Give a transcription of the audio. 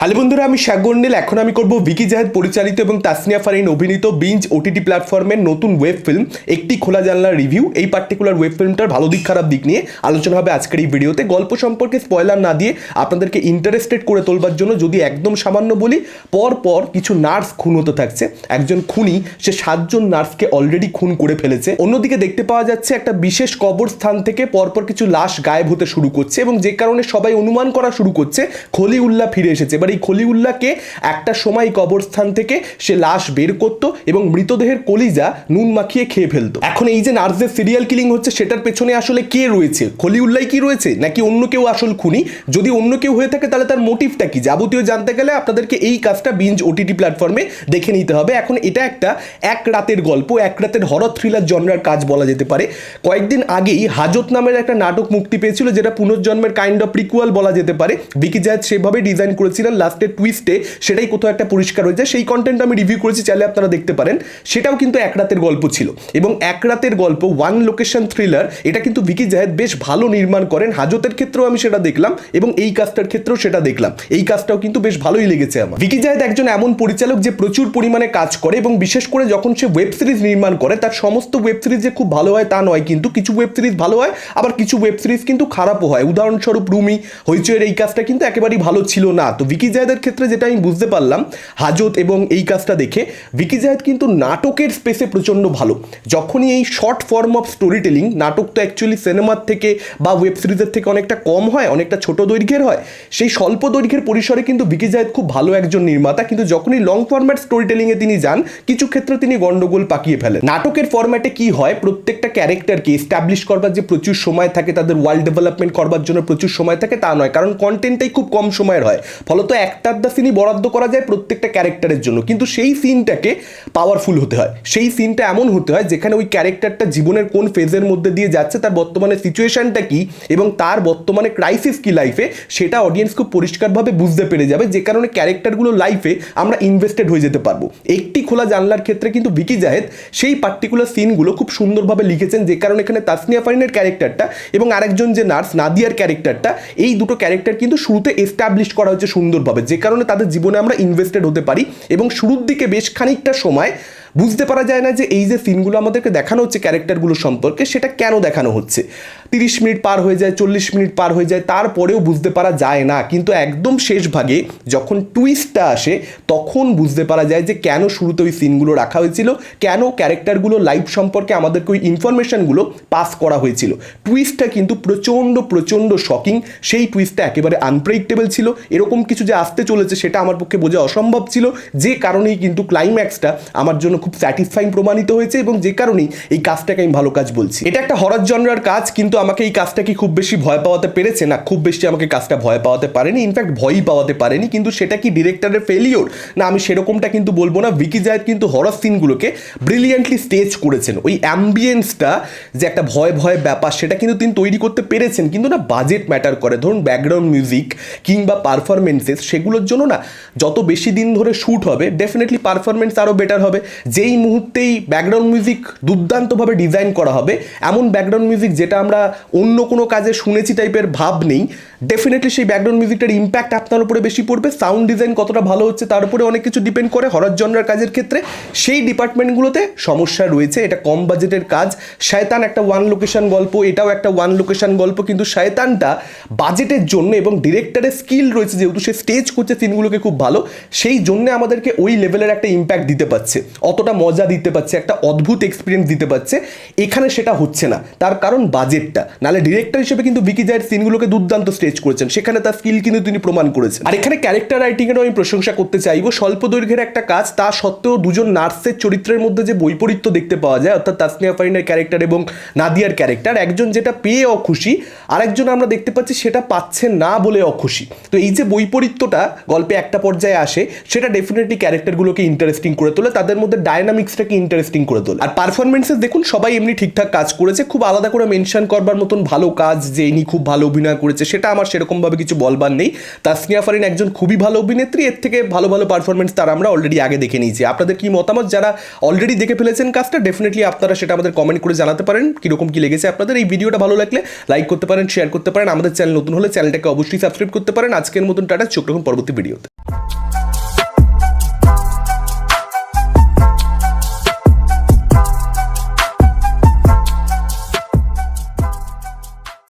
Hello বন্ধুরা, আমি শাগন্ডিল এখন আমি করব ভিকি জাহেদ পরিচালিত এবং তাসনিয়া ফারিন অভিনীত বিঞ্জ ওটিটি প্ল্যাটফর্মের নতুন ওয়েব ফিল্ম একটি খোলা জানলার রিভিউ এই পার্টিকুলার ওয়েব ফিল্মটার ভালো দিক, খারাপ দিক নিয়ে আলোচনা হবে আজকের এই ভিডিওতে। গল্প সম্পর্কে স্পয়লার না দিয়ে আপনাদেরকে ইন্টারেস্টেড করে তোলবার জন্য যদি একদম সামান্য বলি, পর পর কিছু নার্স খুন হতে থাকছে। একজন খুনি, সে সাতজন নার্সকে অলরেডি খুন করে ফেলেছে। অন্যদিকে দেখতে পাওয়া যাচ্ছে একটা বিশেষ কবরস্থান থেকে পরপর কিছু লাশ গায়েব হতে শুরু করছে এবং যে কারণে সবাই অনুমান করা শুরু করছে, খলিউল্লাহ ফিরে এসেছে। এবার এই খলিউল্লাহকে একটা সময় কবরস্থান থেকে সে লাশ বের করতো এবং মৃতদেহের কলিজা নুন মাখিয়ে খেয়ে ফেলতো। এখন এই যে নার্সদের সিরিয়াল কিলিং হচ্ছে, সেটার পেছনে আসলে কে রয়েছে? খলিউল্লাহ কি রয়েছে? নাকি অন্য কেউ আসল খুনি? যদি অন্য কেউ হয়ে থাকে, তাহলে তার মোটিভটা কি? যাবতীয় জানতে গেলে আপনাদেরকে এই কাজটা বিঞ্জ ওটিটি প্ল্যাটফর্মে দেখে নিতে হবে। এখন এটা একটা এক রাতের গল্প, এক রাতের হরর থ্রিলার জনরার কাজ বলা যেতে পারে। কয়েকদিন আগেই হাজত নামের একটা নাটক মুক্তি পেয়েছিল, যেটা পুনর্জন্মের কাইন্ড অফ প্রিকুয়াল বলা যেতে পারে। বিকি জাহাজ সেভাবে ডিজাইন করেছিলেন লাস্টের টুইস্টে সেটাই কোথাও একটা পরিষ্কার হয়ে যায় সেই কন্টেন্ট আমি রিভিউ করেছি, চাইলে আপনারা দেখতে পারেন। সেটাও কিন্তু এক রাতের গল্প ছিল। এবং এক রাতের গল্প ওয়ান লোকেশন থ্রিলার এটা কিন্তু ভিকি জাহেদ বেশ ভালো নির্মাণ করেন। হাজতের ক্ষেত্রেও আমি সেটা দেখলাম এবং এই কাজটার ক্ষেত্রেও সেটা দেখলাম। এই কাজটাও কিন্তু বেশ ভালোই লেগেছে আমার। ভিকি জাহেদ একজন এমন পরিচালক যে প্রচুর পরিমাণে কাজ করে এবং বিশেষ করে যখন সে ওয়েব সিরিজ নির্মাণ করে, তার সমস্ত ওয়েব সিরিজ যে খুব ভালো হয় তা নয় কিন্তু, কিছু ওয়েব সিরিজ ভালো হয়, আবার কিছু ওয়েব সিরিজ কিন্তু খারাপও হয়। উদাহরণস্বরূপ রুমি হইচয়ের এই কাজটা কিন্তু একেবারেই ভালো ছিল না। তো ভিকি জাহেদের ক্ষেত্রে যেটা আমি বুঝতে পারলাম, হাজত এবং এই কাজটা দেখে, ভিকি জাহেদ কিন্তু নাটকের স্পেসে প্রচণ্ড ভালো। যখনই এই short form of story telling নাটক তো অ্যাকচুয়ালি সিনেমার থেকে বা ওয়েব সিরিজের থেকে অনেকটা কম হয়, অনেকটা ছোট দৈর্ঘ্যের হয়, সেই স্বল্প দৈর্ঘ্যের পরিসরে কিন্তু ভিকি জাহেদ খুব ভালো একজন নির্মাতা। কিন্তু যখনই লং ফর্ম্যাট স্টোরি টেলিংয়ে তিনি যান, কিছু ক্ষেত্রে তিনি গন্ডগোল পাকিয়ে ফেলেন। নাটকের ফর্ম্যাটে কি হয়, প্রত্যেকটা ক্যারেক্টারকে এস্টাবলিশ করবার যে প্রচুর সময় থাকে, তাদের ওয়ার্ল্ড ডেভেলপমেন্ট করবার জন্য প্রচুর সময় থাকে, তা নয়। কারণ কন্টেন্টটাই খুব কম সময়ের হয়। ফলত একটা আধটা সিনই বরাদ্দ করা যায় প্রত্যেকটা ক্যারেক্টারের জন্য। কিন্তু সেই সিনটাকে পাওয়ারফুল হতে হয়। সেই সিনটা এমন হতে হয় যেখানে ওই ক্যারেক্টারটা জীবনের কোন ফেজের মধ্যে দিয়ে যাচ্ছে, তার বর্তমানে সিচুয়েশনটা কি এবং তার বর্তমানে ক্রাইসিস কি লাইফে সেটা অডিয়েন্স খুব পরিষ্কারভাবে বুঝতে পেরে যাবে। যে কারণে ক্যারেক্টারগুলো লাইফে আমরা ইনভেস্টেড হয়ে যেতে পারব। একটি খোলা জানলার ক্ষেত্রে কিন্তু ভিকি জাহেদ সেই পার্টিকুলার সিনগুলো খুব সুন্দরভাবে লিখেছেন, যে কারণে এখানে তাসনিয়া ফারিনের ক্যারেক্টারটা এবং আরেকজন যে নার্স, নাদিয়ার ক্যারেক্টারটা এই দুটো ক্যারেক্টার কিন্তু শুরুতে এস্টাবলিশ করা হচ্ছে সুন্দরভাবে। যে কারণে তাদের জীবনে আমরা ইনভেস্টেড হতে পারি এবং শুরুর দিকে বেশ খানিকটা সময় বুঝতে পারা যায় না যে এই যে সিনগুলো আমাদেরকে দেখানো হচ্ছে ক্যারেক্টারগুলো সম্পর্কে, সেটা কেন দেখানো হচ্ছে? তিরিশ মিনিট পার হয়ে যায়, চল্লিশ মিনিট পার হয়ে যায়, তারপরেও বুঝতে পারা যায় না। কিন্তু একদম শেষ ভাগে যখন টুইস্টটা আসে, তখন বুঝতে পারা যায় যে কেন শুরুতে ওই সিনগুলো রাখা হয়েছিল, কেন ক্যারেক্টারগুলো লাইফ সম্পর্কে আমাদেরকে ওই ইনফরমেশনগুলো পাস করা হয়েছিল। টুইস্টটা কিন্তু প্রচণ্ড প্রচণ্ড শকিং সেই টুইস্টটা একেবারে আনপ্রেডিক্টেবল ছিল। এরকম কিছু যে আসতে চলেছে, সেটা আমার পক্ষে বোঝা অসম্ভব ছিল। যে কারণেই কিন্তু ক্লাইম্যাক্সটা আমার জন্য খুব স্যাটিসফাইং প্রমাণিত হয়েছে এবং যে কারণেই এই কাজটাকে আমি ভালো কাজ বলছি। এটা একটা হরর জনরার কাজ, কিন্তু আমাকে এই কাজটা কি খুব বেশি ভয় পাওয়াতে পেরেছে না। খুব বেশি আমাকে কাজটা ভয় পাওয়াতে পারেনি ইনফ্যাক্ট ভয়ই পাওয়াতে পারেনি, কিন্তু সেটা কি ডিরেক্টরের ফেলিওর না, আমি সেরকমটা কিন্তু বলব না। ভিকি জায়দ কিন্তু হরর সিনগুলোকে ব্রিলিয়েন্টলি স্টেজ করেছেন। ওই অ্যাম্বিয়েন্সটা যে একটা ভয় ভয় ব্যাপার, সেটা কিন্তু তিনি তৈরি করতে পেরেছেন। কিন্তু না বাজেট ম্যাটার করে। ধরুন ব্যাকগ্রাউন্ড মিউজিক কিংবা পারফরমেন্সেস সেগুলোর জন্য না, যত বেশি দিন ধরে শ্যুট হবে ডেফিনেটলি পারফরমেন্স আরও বেটার হবে। যেই মুহূর্তেই ব্যাকগ্রাউন্ড মিউজিক দুর্দান্তভাবে ডিজাইন করা হবে, এমন ব্যাকগ্রাউন্ড মিউজিক যেটা আমরা অন্য কোনো কাজে শুনেছি টাইপের ভাব নেই ডেফিনেটলি সেই ব্যাকগ্রাউন্ড মিউজিকটার ইম্প্যাক্ট আপনার উপরে বেশি পড়বে সাউন্ড ডিজাইন কতটা ভালো হচ্ছে তার উপরে অনেক কিছু ডিপেন্ড করে হরর জনরার কাজের ক্ষেত্রে, সেই ডিপার্টমেন্টগুলোতে সমস্যা রয়েছে, এটা কম বাজেটের কাজ, শায়তান একটা ওয়ান লোকেশন গল্প, এটাও একটা ওয়ান লোকেশন গল্প, কিন্তু শায়তানটা বাজেটের জন্য এবং ডিরেক্টরের স্কিল রয়েছে যেহেতু সে স্টেজ করছে সিনগুলোকে খুব ভালো, সেই জন্য আমাদেরকে ওই লেভেলের একটা ইম্প্যাক্ট দিতে পারছে অতটা মজা দিতে পারছে, একটা অদ্ভুত এক্সপিরিয়েন্স দিতে পারছে, এখানে সেটা হচ্ছে না। তার কারণ বাজেটটা নাহলে ডিরেক্টর হিসেবে কিন্তু বিকি জায়ের সিনগুলোকে দুর্দান্ত স্টেজ করেছেন। সেখানে তার স্কিল কিন্তু তিনি প্রমাণ করেছেন। আর এখানে ক্যারেক্টার রাইটিংয়েরও আমি প্রশংসা করতে চাইব। স্বল্প দৈর্ঘ্যের একটা কাজ, তা সত্ত্বেও দুজন নার্সের চরিত্রের মধ্যে যে বৈপরীত্য দেখতে পাওয়া যায়, অর্থাৎ তাসনিয়া ফারিনের ক্যারেক্টার এবং নাদিয়ার ক্যারেক্টার একজন যেটা পেয়ে অখুশি, আরেকজন আমরা দেখতে পাচ্ছি সেটা পাচ্ছে না বলে অখুশি। তো এই যে বৈপরীত্যটা গল্পে একটা পর্যায়ে আসে, সেটা ডেফিনেটলি ক্যারেক্টারগুলোকে ইন্টারেস্টিং করে তোলে। তাদের মধ্যে ডায়নামিক্সটাকে ইন্টারেস্টিং করে তোলে। আর পারফরমেন্সেস দেখুন, সবাই এমনি ঠিকঠাক কাজ করেছে, খুব আলাদা করে মেনশন করবার মতন ভালো কাজ যে ইনি খুব ভালো অভিনয় করেছে, সেটা আমার সেরকমভাবে কিছু বলবার নেই। তাসনিয়া ফারিন একজন খুবই ভালো অভিনেত্রী, এর থেকে ভালো ভালো পারফরমেন্স তার আমরা অলরেডি আগে দেখে নিয়েছি। আপনাদের কি মতামত? যারা অলরেডি দেখে ফেলেছেন কাজটা ডেফিনেটলি আপনারা সেটা আমাদের কমেন্ট করে জানাতে পারেন, কীরকম কি লেগেছে আপনাদের। এই ভিডিওটা ভালো লাগলে লাইক করতে পারেন শেয়ার করতে পারেন। আমাদের চ্যানেল নতুন হলে চ্যানেলটাকে অবশ্যই সাবস্ক্রাইব করতে পারেন। আজকের মতন টাটা, চোখ রাখুন পরবর্তী ভিডিওতে